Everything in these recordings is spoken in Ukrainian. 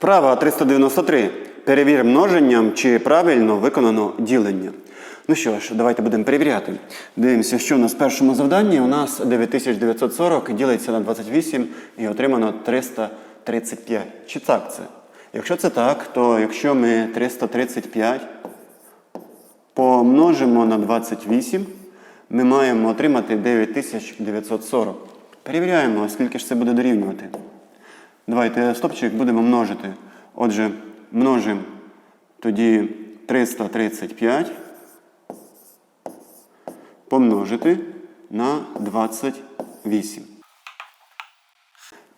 Вправа 393. Перевір множенням, чи правильно виконано ділення. Ну що ж, давайте будемо перевіряти. Дивимося, що у нас в першому завданні. У нас 9940 ділиться на 28 і отримано 335. Чи так це? Якщо це так, то якщо ми 335 помножимо на 28, ми маємо отримати 9940. Перевіряємо, скільки ж це буде дорівнювати. Давайте стопчик будемо множити. Отже, множимо тоді 335 помножити на 28.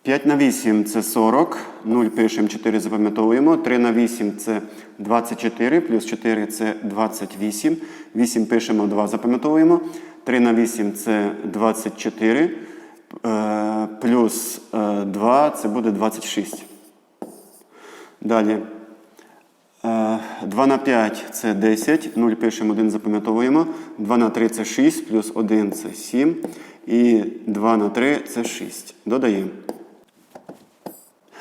5 на 8 це 40, 0 пишемо, 4 запам'ятовуємо. 3 на 8 це 24, плюс 4 це 28. 8 пишемо, 2 запам'ятовуємо. 3 на 8 це 24, е, плюс е, 2 це буде 26. Далі. Е, 2 на 5 це 10, 0 пишемо, 1 запам'ятовуємо. 2 на 3 це 6, плюс 1 це 7. І 2 на 3 це 6. Додаємо.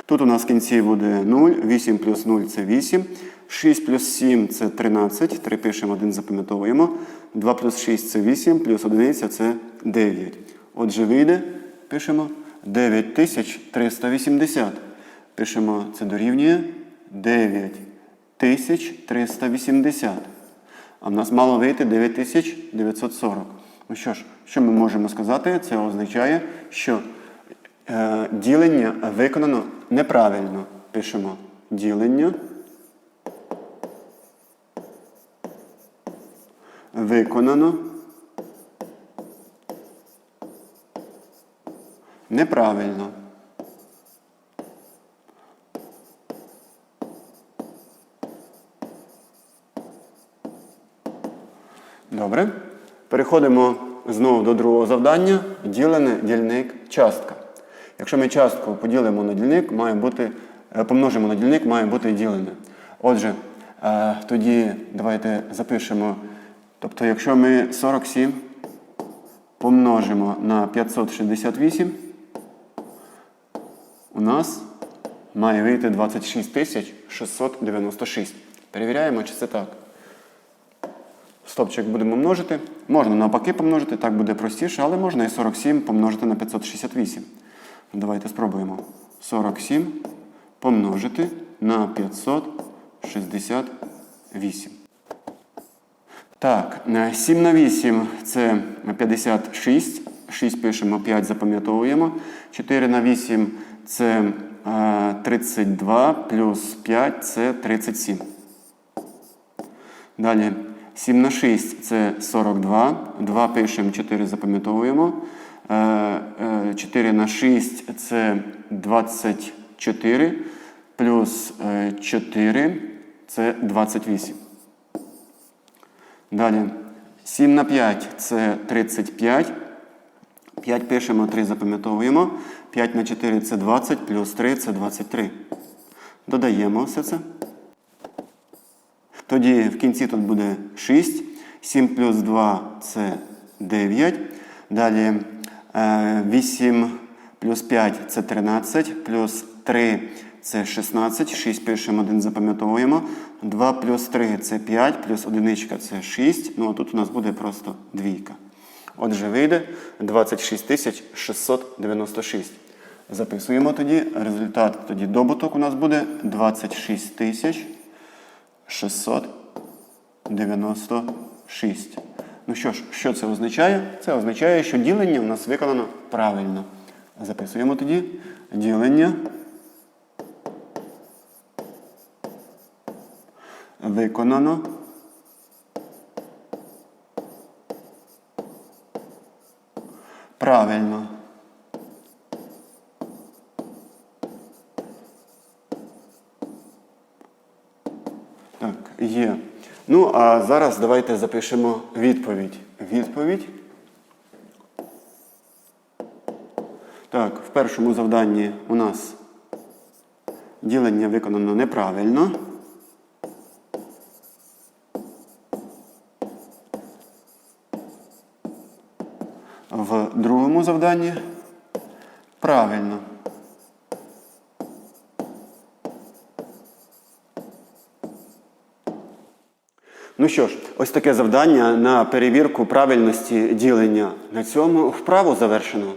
Тут у нас в кінці буде 0, 8 плюс 0 це 8. 6 плюс 7 це 13. 3 пишемо, 1 запам'ятовуємо. 2 плюс 6 це 8, плюс 1 це 9. Отже, вийде, пишемо 9380. Пишемо, це дорівнює 9380. А в нас мало вийти 9940. Ну що ж, що ми можемо сказати? Це означає, що е, ділення виконано неправильно. Пишемо ділення. Виконано. Неправильно. Добре. Переходимо знову до другого завдання. Ділене дільник частка. Якщо ми частку поділимо на дільник, має бути, е, помножимо на дільник, має бути ділене. Отже, е, тоді давайте запишемо. Тобто, якщо ми 47 помножимо на 568, у нас має вийти 26 696. Перевіряємо, чи це так. Стопчик будемо множити. Можна навпаки помножити, так буде простіше, але можна і 47 помножити на 568. Давайте спробуємо. 47 помножити на 568. Так, 7 на 8 це 56. 6 пишемо, 5 запам'ятовуємо. 4 на 8 це е, 32, плюс 5 це 37. Далі 7 на 6 це 42. 2 пишемо, 4 запам'ятовуємо. Е, е, 4 на 6 це 24. Плюс е, 4 це 28. Далі 7 на 5 це 35. 5 пишемо, 3 запам'ятовуємо. 5 на 4 це 20, плюс 3 це 23. Додаємо все це. Тоді в кінці тут буде 6. 7 плюс 2 це 9. Далі е, 8 плюс 5 це 13, плюс 3 це 16. 6 пишемо, 1 запам'ятовуємо. 2 плюс 3 це 5, плюс 1 це 6. Ну а тут у нас буде просто двійка. Отже, вийде 26 696. Записуємо тоді. Результат тоді добуток у нас буде 26 696. Ну що ж, що це означає? Це означає, що ділення у нас виконано правильно. Записуємо тоді ділення. Виконано. Правильно. Так, є. Ну, а зараз давайте запишемо відповідь. Відповідь. Так, в першому завданні у нас ділення виконано неправильно. цьому завданні? Правильно. Ну що ж, ось таке завдання на перевірку правильності ділення. На цьому вправу завершено.